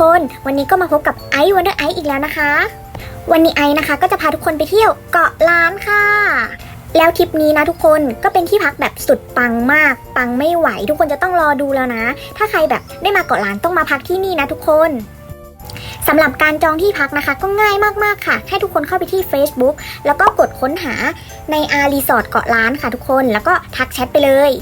คนวันนี้ก็มาพบกับไอซ์วันเดอร์ไอซ์อีกแล้วนะคะ วันนี้ไอซ์นะคะก็จะพาทุกคนไปเที่ยวเกาะล้านค่ะ แล้วทริปนี้นะทุกคนก็เป็นที่พักแบบสุดปังมาก ปังไม่ไหว ทุกคนจะต้องรอดูแล้วนะ ถ้าใครแบบได้มาเกาะล้านต้องมาพักที่นี่นะทุกคนสำหรับการจองที่พักนะคะ ก็ง่ายมากๆค่ะ ให้ทุกคนเข้าไปที่ Facebook แล้วก็กดค้นหาในอารีสอร์ทเกาะล้านค่ะทุกคน แล้วก็ทักแชทไปเลย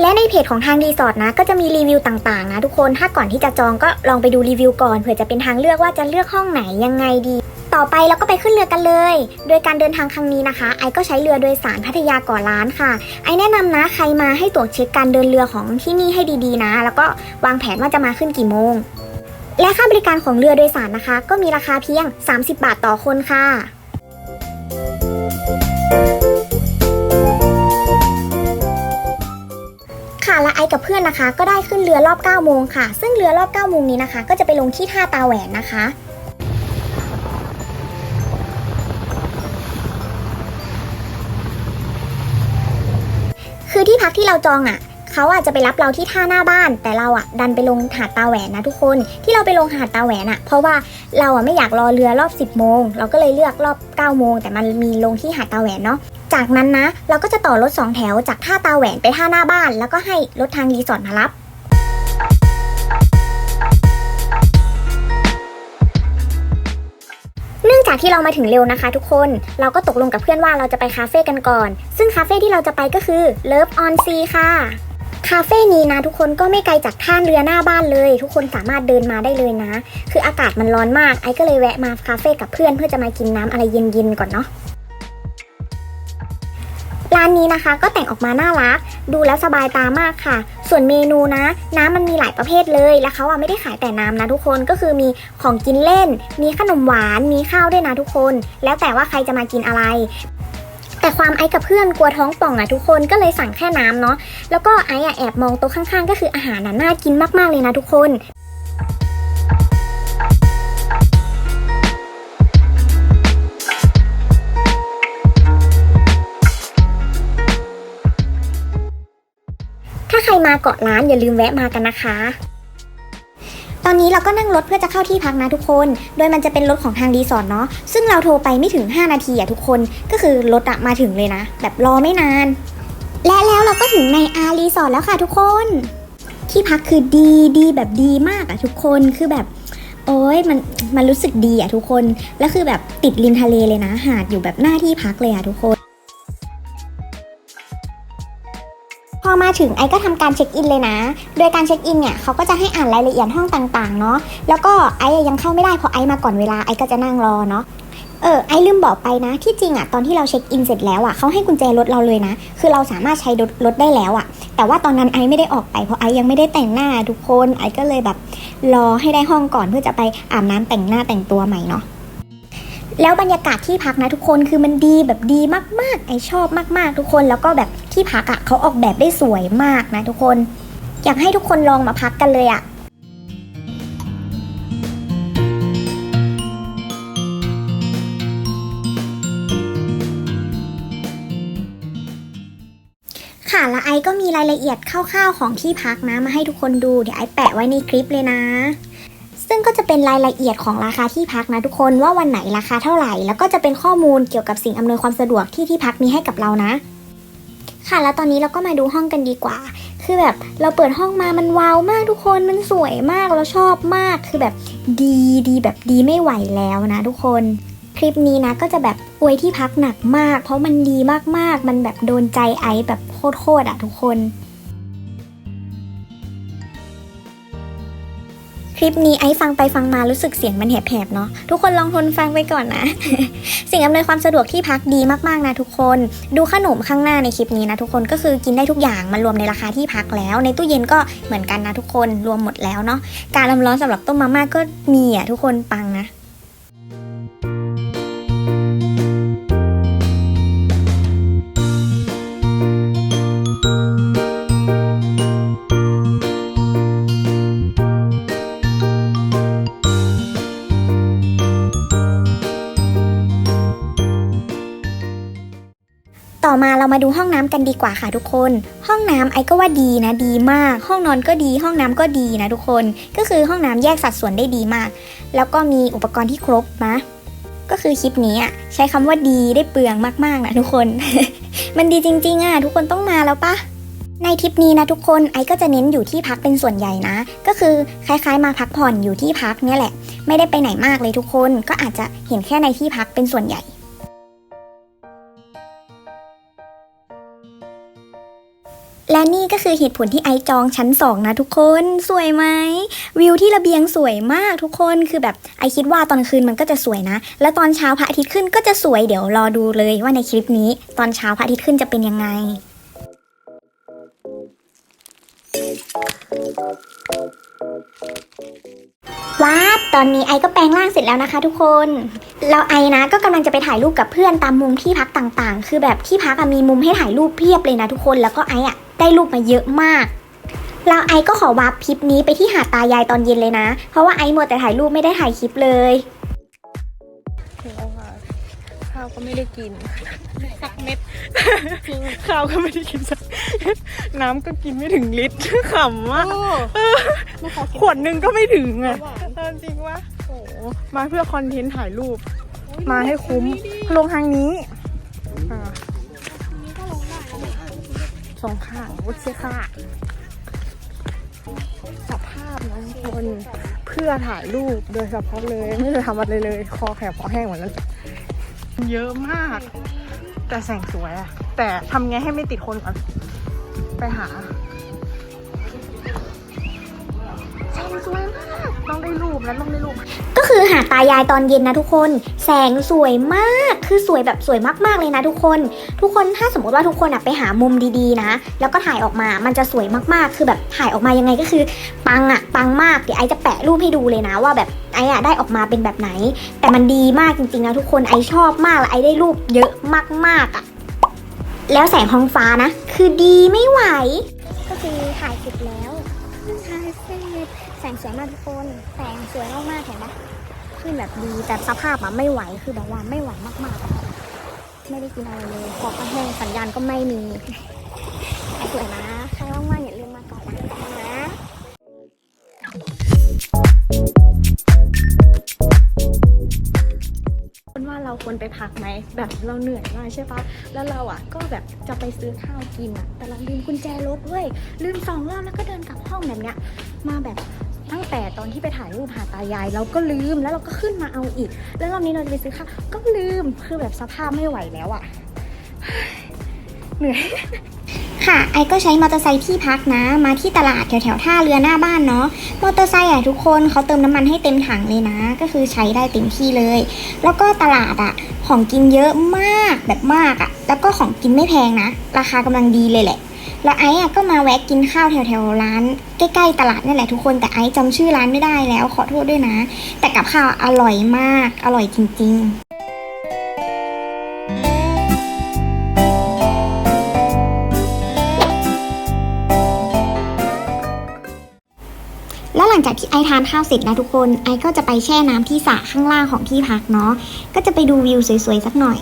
และในเพจของทางรีสอร์ทนะ ก็จะมีรีวิวต่างๆ นะทุกคน ถ้าก่อนที่จะจองก็ลองไปดูรีวิวก่อนเผื่อจะเป็นทางเลือกว่าจะเลือกห้องไหนยังไงดี ต่อไปเราก็ไปขึ้นเรือกันเลย โดยการเดินทางครั้งนี้นะคะ ไอก็ใช้เรือโดยสารพัทยาก่อล้านค่ะ ไอแนะนำนะใครมาให้ตรวจเช็คการเดินเรือของที่นี่ให้ดีๆนะ แล้วก็วางแผนว่าจะมาขึ้นกี่โมง และค่าบริการของเรือโดยสารนะคะ ก็มีราคาเพียง 30 บาทต่อคนค่ะ กับเพื่อนนะคะ ก็ได้ขึ้นเรือรอบ9โมงค่ะ ซึ่งเรือรอบ9โมงนี้นะคะ ก็จะไปลงที่ท่าตาแหวนนะคะคือที่พักที่เราจองอะเขาอาจจะไปรับเราที่ท่าหน้าบ้าน แต่เราอะดันไปลงหาดตาแหวนนะทุกคน ที่เราไปลงหาดตาแหวนอะ เพราะว่าเราอะไม่อยากรอเรือรอบ 10โมงเราก็เลยเลือกรอบ9โมงแต่มันมีลงที่หาดตาแหวนเนาะ จากนั้นนะ เราก็จะต่อรถ2แถวจากท่าตาแหวนไปท่าหน้าบ้าน แล้วก็ให้รถทางรีสอร์ทมารับเนื่องจากที่เรามาถึงเร็วนะคะทุกคน เราก็ตกลงกับเพื่อนว่าเราจะไปคาเฟ่กันก่อน ซึ่งคาเฟ่ที่เราจะไปก็คือ Love on Sea ค่ะ คาเฟ่นี้นะทุกคนก็ไม่ไกลจากท่าเรือหน้าบ้านเลย ทุกคนสามารถเดินมาได้เลยนะ คืออากาศมันร้อนมาก ไอ้ก็เลยแวะมาคาเฟ่กับเพื่อนเพื่อจะมากินน้ำอะไรเย็นๆก่อนเนาะ ร้านนี้นะคะก็แต่งออกมาน่ารัก ดูแล้วสบายตามากค่ะ ส่วนเมนูนะ น้ำมันมีหลายประเภทเลยแล้วเขาอะไม่ได้ขายแต่น้ำนะทุกคนก็คือมีของกินเล่น มีขนมหวานมีข้าวด้วยนะทุกคน แล้วแต่ว่าใครจะมากินอะไรแต่ความไอกับเพื่อนกลัวท้องป่องอะทุกคนก็เลยสั่งแค่น้ำเนาะแล้วก็ไออะแอบมองโต๊ะข้างๆ ก็คืออาหารน่ะน่ากินมากๆเลยนะทุกคน ถ้าใครมาเกาะล้านอย่าลืมแวะมากันนะคะ ตอนนี้เราก็นั่งรถเพื่อจะเข้าที่พักนะทุกคน โดยมันจะเป็นรถของทางรีสอร์ทเนาะ ซึ่งเราโทรไปไม่ถึง 5 นาทีอะทุกคน ก็คือรถอะมาถึงเลยนะ แบบรอไม่นาน และแล้วเราก็ถึงในอารีสอร์ทแล้วค่ะทุกคน ที่พักคือดีดีแบบดีมากอะทุกคน คือแบบโอ้ยมันมันรู้สึกดีอะทุกคน แล้วคือแบบติดริมทะเลเลยนะ หาดอยู่แบบหน้าที่พักเลยอะทุกคน อมาถึงไอก็ทำการเช็คอินเลยนะ โดยการเช็คอินเนี่ยเขาก็จะให้อ่านรายละเอียดห้องต่างๆเนาะ แล้วก็ไอยังเข้าไม่ได้เพราะไอมาก่อนเวลาไอก็จะนั่งรอเนาะเออไอลืมบอกไปนะ ที่จริงอะตอนที่เราเช็คอินเสร็จแล้วอะเขาให้กุญแจรถเราเลยนะ คือเราสามารถใช้รถได้แล้วอะแต่ว่าตอนนั้นไอไม่ได้ออกไปเพราะไอยังไม่ได้แต่งหน้าทุกคนไอก็เลยแบบรอให้ได้ห้องก่อนเพื่อจะไปอาบน้ำแต่งหน้าแต่งตัวใหม่เนาะ แล้วบรรยากาศที่พักนะทุกคนคือมันดีแบบดีมาก ๆ ไอชอบมากๆ ทุกคนแล้วก็แบบที่พักอะ่ะเขาออกแบบได้สวยมากนะทุกคน อยากให้ทุกคนลองมาพักกันเลยอะ่ะค่ะและไอก็มีรายละเอียดคร่าวๆของที่พักนะมาให้ทุกคนดูเดี๋ยวไอแปะไว้ในคลิปเลยนะ ซึ่งก็จะเป็นรายละเอียดของราคาที่พักนะทุกคนว่าวันไหนราคาเท่าไหร่ แล้วก็จะเป็นข้อมูลเกี่ยวกับสิ่งอำนวยความสะดวกที่ที่พักมีให้กับเรานะ ค่ะแล้วตอนนี้เราก็มาดูห้องกันดีกว่า คือแบบเราเปิดห้องมามันว้าวมากทุกคนมันสวยมากเราชอบมากคือแบบดีดีแบบดีไม่ไหวแล้วนะทุกคนคลิปนี้นะก็จะแบบอวยที่พักหนักมาก เพราะมันดีมากๆ มันแบบโดนใจไอซ์แบบโคตรๆอะทุกคน คลิปนี้ไอฟังไปฟังมารู้สึกเสียงมันแหบๆเนาะทุกคนลองทนฟังไปก่อนนะ สิ่งอำนวยความสะดวกที่พักดีมากๆนะทุกคน ดูขนมข้างหน้าในคลิปนี้นะทุกคนก็คือกินได้ทุกอย่างมันรวมในราคาที่พักแล้ว ในตู้เย็นก็เหมือนกันนะทุกคนรวมหมดแล้วเนาะการน้ำร้อนสำหรับต้มมาม่าก็มีอะทุกคนปังนะ มาดูห้องน้ำกันดีกว่าค่ะทุกคน ห้องน้ำไอก็ว่าดีนะดีมาก ห้องนอนก็ดี ห้องน้ำก็ดีนะทุกคน ก็คือห้องน้ำแยกสัดส่วนได้ดีมาก แล้วก็มีอุปกรณ์ที่ครบนะก็คือคลิปนี้อะใช้คำว่าดีได้เปลืองมากๆนะทุกคน มันดีจริง ๆอะทุกคนต้องมาแล้วปะในทริปนี้นะทุกคนไอก็จะเน้นอยู่ที่พักเป็นส่วนใหญ่นะ ก็คือคล้ายๆ มาพักผ่อนอยู่ที่พักเนี่ยแหละ ไม่ได้ไปไหนมากเลยทุกคน ก็อาจจะเห็นแค่ในที่พักเป็นส่วนใหญ่ และนี่ก็คือเหตุผลที่ไอจองชั้น 2 นะทุกคน สวยไหม วิวที่ระเบียงสวยมากทุกคนคือแบบไอคิดว่าตอนคืนมันก็จะสวยนะ แล้วตอนเช้าพระอาทิตย์ขึ้นก็จะสวยเดี๋ยวรอดูเลยว่าในคลิปนี้ ตอนเช้าพระอาทิตย์ขึ้นจะเป็นยังไง ว้าตอนนี้ไอก็แปลงร่างเสร็จแล้วนะคะทุกคนแล้วไอนะก็กำลังจะไปถ่ายรูปกับเพื่อนตามมุมที่พักต่างๆ คือแบบที่พักมีมุมให้ถ่ายรูปเพียบเลยนะทุกคน แล้วก็ไออะได้รูปมาเยอะมากแล้วไอก็ขอวาร์ปคลิปนี้ไปที่หาดตายายตอนเย็นเลยนะ เพราะว่าไอมัวแต่ถ่ายรูปไม่ได้ถ่ายคลิปเลย ข้าวก็ไม่ได้กิน สักเม็ด ข้าวก็ไม่ได้กินสักเม็ดน้ำก็กินไม่ถึงลิตรขำว่ะขวดหนึงก็ไม่ถึงอะเออจริงวะโอ้โหมาเพื่อคอนเทนต์ถ่ายรูป มาให้คุ้ม ลงทางนี้อ่าสองข้างวุ้ยค่ะสภาพนะทุกคนเพื่อถ่ายรูปโดยเฉพาะเลย ไม่ได้ทำอะไรเลย คอแขบคอแห้งหมดแล้ว เยอะมาก แต่แสงสวยอะแต่ทำไงให้ไม่ติดคนก่อน ไปหาแสงสวยมากต้องได้รูปแล้วต้องได้รูป ก็คือหาดตายายตอนเย็นนะทุกคน แสงสวยมากคือสวยแบบสวยมากๆเลยนะทุกคน ทุกคนถ้าสมมติว่าทุกคนอะไปหามุมดีๆนะ แล้วก็ถ่ายออกมามันจะสวยมากๆ คือแบบถ่ายออกมายังไงก็คือ ปังอะปังมากเดี๋ยวไอจะแปะรูปให้ดูเลยนะว่าแบบ ออะได้ออกมาเป็นแบบไหน แต่มันดีมากจริงๆนะทุกคนไอชอบมากและไอได้รูปเยอะมากๆอะแล้วแสงท้องฟ้านะ คือดีไม่ไหว ก็คือถ่ายเสร็จแล้วถ่ายเสร็จแสงสวยมากทุกคน แสงสวยมากๆเห็นปะขึ้นแบบดีแต่สภาพอะไม่ไหวคือแบบว่าไม่ไหวมากๆอะไม่ได้กินอะไรเลยคอก็แห้งสัญญาณก็ไม่มีสวยนะใควรไปพักไหมแบบเราเหนื่อยมากใช่ปะแล้วเราอะก็แบบจะไปซื้อข้าวกินอะแต่เราลืมกุญแจรถเว้ยลืมสองรอบแล้วก็เดินกลับห้องแบบเนี้ยมาแบบตั้งแต่ตอนที่ไปถ่ายรูปหาตายาย เราก็ลืมแล้วเราก็ขึ้นมาเอาอีก แล้วรอบนี้เราจะไปซื้อข้าวก็ลืมคือแบบสภาพไม่ไหวแล้วอะเหนื่อยค่ะไอก็ใช้มอเตอร์ไซค์ที่พักนะ มาที่ตลาดแถวๆท่าเรือหน้าบ้านเนาะ มอเตอร์ไซค์อะทุกคนเขาเติมน้ำมันให้เต็มถังเลยนะ ก็คือใช้ได้เต็มที่เลย แล้วก็ตลาดอะ ของกินเยอะมากแบบมากอะ แล้วก็ของกินไม่แพงนะ ราคากำลังดีเลยแหละ แล้วไอ้อะก็มาแวะกินข้าวแถวๆร้าน ใกล้ๆตลาดนี่แหละทุกคนแต่ไอ้จำชื่อร้านไม่ได้แล้วขอโทษด้วยนะ แต่กับข้าวอร่อยมากอร่อยจริง ๆ หลังจากที่ไอทานข้าวเสร็จนะทุกคนไอก็จะไปแช่น้ำที่สระข้างล่างของที่พักเนาะก็จะไปดูวิวสวยๆสักหน่อย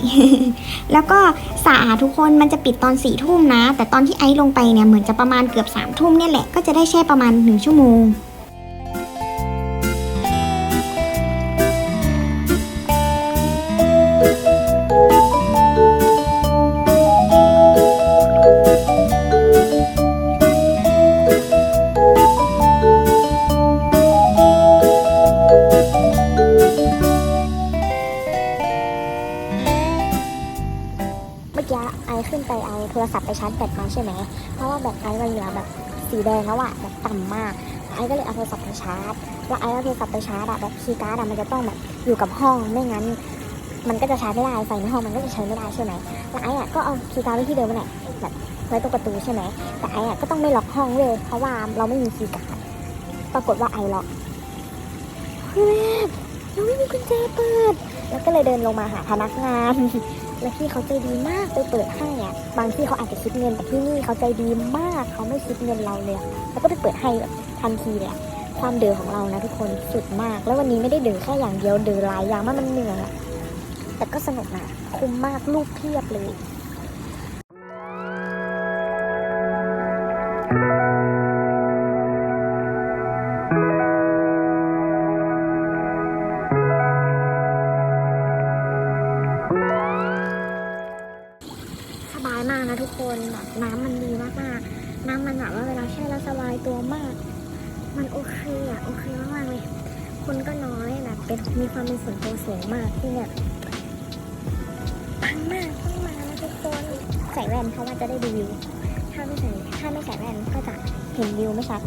แล้วก็สระทุกคนมันจะปิดตอนสี่ทุ่มนะ แต่ตอนที่ไอลงไปเนี่ยเหมือนจะประมาณเกือบสามทุ่มเนี่ยแหละก็จะได้แช่ประมาณหนึ่งชั่วโมงาร์จแบตมาใช่ไหม เพราะว่าแบตไอมันเหลือแบบสีแดงแล้วอะแบบต่ำมาก ไอก็เลยเอาโทรศัพท์ไปชาร์จ แล้วไอเอาโทรศัพท์ไปชาร์จอะแบบคีย์การ์ดอะมันจะต้องแบบอยู่กับห้อง ไม่งั้น มันก็จะชาร์จไม่ได้ ไฟในห้องมันก็จะใช้ไม่ได้ใช่ไหมแล้วไออะก็เอาคีย์การ์ดไว้ที่เดิมนั่นแหละแบบไว้ตรงประตูใช่ไหม แต่ไออะก็ต้องไม่ล็อกห้องเลย เพราะว่าเราไม่มีคีย์การ์ด ปรากฏว่าไอล็อกเฮ้ยเราไม่มีกุญแจเปิด แล้วก็เลยเดินลงมาหาพนักงาน แล้วพี่เขาใจดีมากไปเปิดให้อะบางที่เขาอาจจะคิดเงินแต่ที่นี่เขาใจดีมากเขาไม่คิดเงินเราเลย แล้วก็ไปเปิดให้แบบทันทีเลยความเดือของเรานะทุกคนสุดมาก แล้ววันนี้ไม่ได้เดือแค่อย่างเดียวเดือหลายอย่างมากมันเหนื่อยอะแต่ก็สนุกนะคุ้มมากลูกเพียบเลย thank you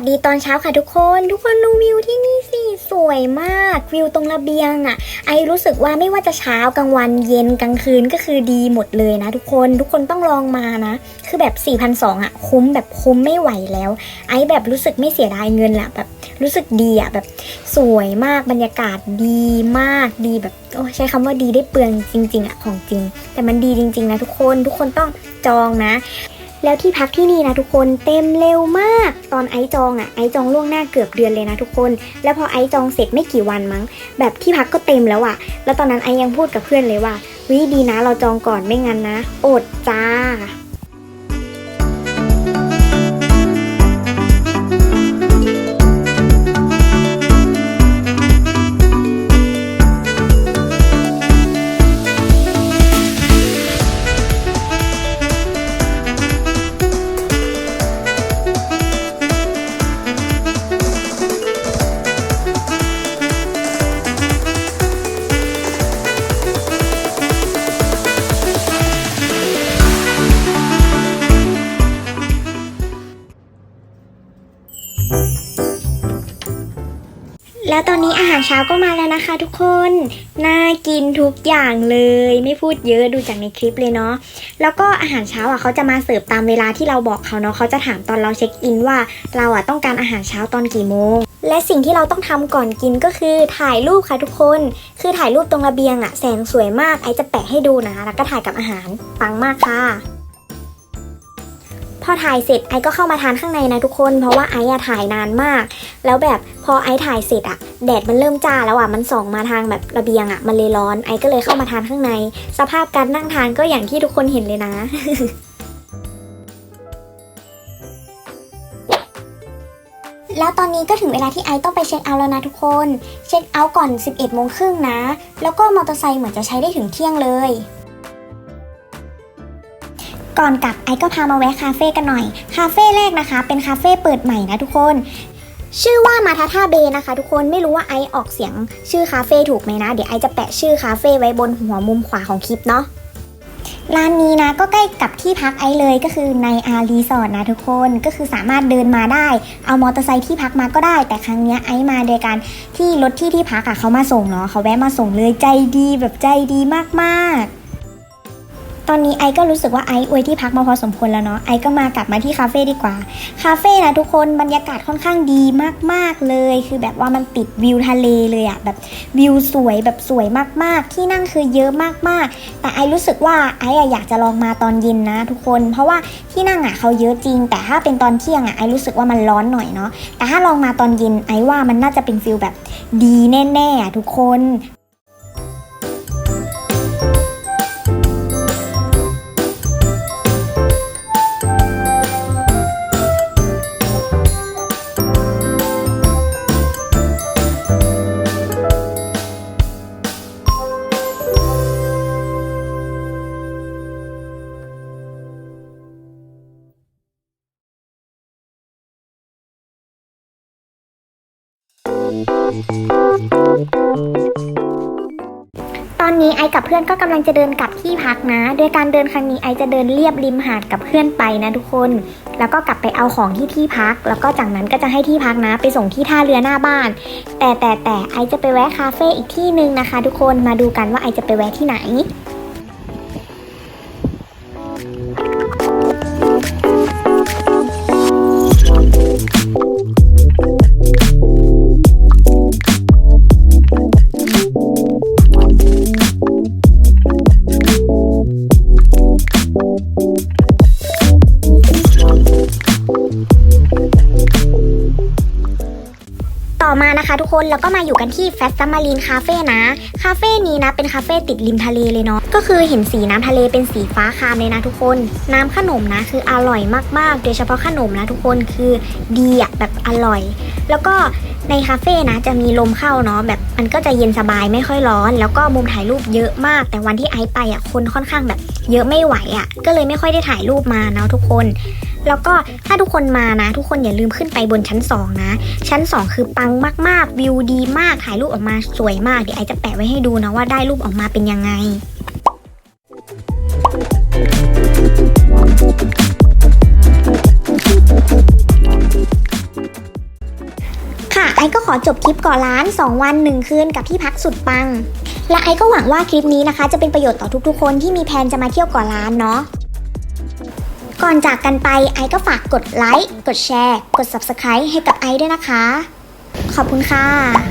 สดีตอนเช้าค่ะทุกคน ทุกคนดูวิวที่นี่สิสวยมากวิวตรงระเบียงอะ่ะ ไอรู้สึกว่าไม่ว่าจะเช้ากลางวันเย็นกลางคืนก็คือดีหมดเลยนะ ทุกคนทุกคนต้องลองมานะ คือแบบ4 2 0 0อะ คุ้มแบบคุ้มไม่ไหวแล้ว ไอแบบรู้สึกไม่เสียดายเงินละแบบรู้สึกดีอะ่ะแบบสวยมากบรรยากาศดีมากดีแบบโอ้ใช้คำว่าดีได้เปลืองจริง ๆอะ่ะของจริง แต่มันดีจริง ๆ นะทุกคนทุกคนต้องจองนะ แล้วที่พักที่นี่นะทุกคนเต็มเร็วมาก ตอนไอจองอะไอจองล่วงหน้าเกือบเดือนเลยนะทุกคน แล้วพอไอจองเสร็จไม่กี่วันมั้ง แบบที่พักก็เต็มแล้วอะ แล้วตอนนั้นไอยังพูดกับเพื่อนเลยว่าวิดีนะเราจองก่อนไม่งั้นนะ อดจ้า แล้วตอนนี้อาหารเช้าก็มาแล้วนะคะทุกคน น่ากินทุกอย่างเลย ไม่พูดเยอะดูจากในคลิปเลยเนาะ แล้วก็อาหารเช้าอะเขาจะมาเสิร์ฟตามเวลาที่เราบอกเขาเนาะเขาจะถามตอนเราเช็คอินว่าเราอะต้องการอาหารเช้าตอนกี่โมง และสิ่งที่เราต้องทำก่อนกินก็คือถ่ายรูปค่ะทุกคน คือถ่ายรูปตรงระเบียงอะแสงสวยมากไอจะแปะให้ดูนะ แล้วก็ถ่ายกับอาหารปังมากค่ะ พอถ่ายเสร็จไอก็เข้ามาทานข้างในนะทุกคน เพราะว่าไออะถ่ายนานมาก แล้วแบบพอไอถ่ายเสร็จอะแดดมันเริ่มจ้าแล้วอะมันส่องมาทางแบบระเบียงอะมันเลยร้อน ไอก็เลยเข้ามาทานข้างใน สภาพการนั่งทานก็อย่างที่ทุกคนเห็นเลยนะแล้วตอนนี้ก็ถึงเวลาที่ไอต้องไปเช็คเอาท์แล้วนะทุกคน เช็คเอาท์ก่อน 11โมงครึ่งนะ แล้วก็มอเตอร์ไซค์เหมือนจะใช้ได้ถึงเที่ยงเลย ก่อนกลับไอก็พามาแวะคาเฟ่กันหน่อย คาเฟ่แรกนะคะ เป็นคาเฟ่เปิดใหม่นะทุกคน ชื่อว่ามาทาท่าเบนะคะ ทุกคนไม่รู้ว่าไอออกเสียง ชื่อคาเฟ่ถูกไหมนะ เดี๋ยวไอจะแปะชื่อคาเฟ่ไว้บนหัวมุมขวาของคลิปเนาะร้านนี้นะก็ใกล้กับที่พักไอเลยก็คือในอารีสอร์ทนะทุกคนก็คือสามารถเดินมาได้ เอามอเตอร์ไซค์ที่พักมาก็ได้ แต่ครั้งเนี้ยไอมาโดยการที่รถที่ที่พักอะเขามาส่งเนาะเขาแวะมาส่งเลยใจดีแบบใจดีมากๆ ตอนนี้ไอก็รู้สึกว่าไออวยที่พักมาพอสมควรแล้วเนาะไอก็มากลับมาที่คาเฟ่ดีกว่า คาเฟ่นะทุกคนบรรยากาศค่อนข้างดีมากๆเลย คือแบบว่ามันติดวิวทะเลเลยอะแบบวิวสวยแบบสวยมากๆ ที่นั่งคือเยอะมากๆ แต่ไอรู้สึกว่าไออะอยากจะลองมาตอนเย็นนะ ทุกคน เพราะว่าที่นั่งอะเขาเยอะจริง แต่ถ้าเป็นตอนเที่ยงอะไอรู้สึกว่ามันร้อนหน่อยเนาะแต่ถ้าลองมาตอนเย็นไอว่ามันน่าจะเป็นฟิลแบบดีแน่ๆอะทุกคน ตอนนี้ไอกับเพื่อนก็กำลังจะเดินกลับที่พักนะ โดยการเดินครั้งนี้ไอจะเดินเรียบริมหาดกับเพื่อนไปนะทุกคน แล้วก็กลับไปเอาของที่ที่พัก แล้วก็จากนั้นก็จะให้ที่พักนะ ไปส่งที่ท่าเรือหน้าบ้าน แต่แต่แต่ไอจะไปแวะคาเฟ่อีกที่หนึ่งนะคะ ทุกคน มาดูกันว่าไอจะไปแวะที่ไหน แล้วก็มาอยู่กันที่แฟสซัมมารีนคาเฟ่นะ คาเฟ่นี้นะเป็นคาเฟ่ติดริมทะเลเลยเนาะ ก็คือเห็นสีน้ำทะเลเป็นสีฟ้าครามเลยนะทุกคน น้ำขนมนะคืออร่อยมากๆ โดยเฉพาะขนมนะทุกคนคือดีอะแบบอร่อย แล้วก็ในคาเฟ่นะจะมีลมเข้าเนาะแบบมันก็จะเย็นสบายไม่ค่อยร้อน แล้วก็มุมถ่ายรูปเยอะมาก แต่วันที่ไอซ์ไปอะคนค่อนข้างแบบ เยอะไม่ไหวอะ ก็เลยไม่ค่อยได้ถ่ายรูปมาเนาะทุกคน แล้วก็ถ้าทุกคนมานะ ทุกคนอย่าลืมขึ้นไปบนชั้น 2 นะ ชั้น 2 คือปังมากๆวิวดีมากถ่ายรูปออกมาสวยมากเดี๋ยวไอซ์จะแปะไว้ให้ดูนะว่าได้รูปออกมาเป็นยังไง ไอก็ขอจบคลิปก่อร้าน 2 วัน 1 คืนกับที่พักสุดปัง และไอก็หวังว่าคลิปนี้นะคะ จะเป็นประโยชน์ต่อทุกๆ คนที่มีแผนจะมาเที่ยวก่อร้านเนาะก่อนจากกันไปไอก็ฝากกดไลค์กดแชร์ กด Subscribe ให้กับไอด้วยนะคะ ขอบคุณค่ะ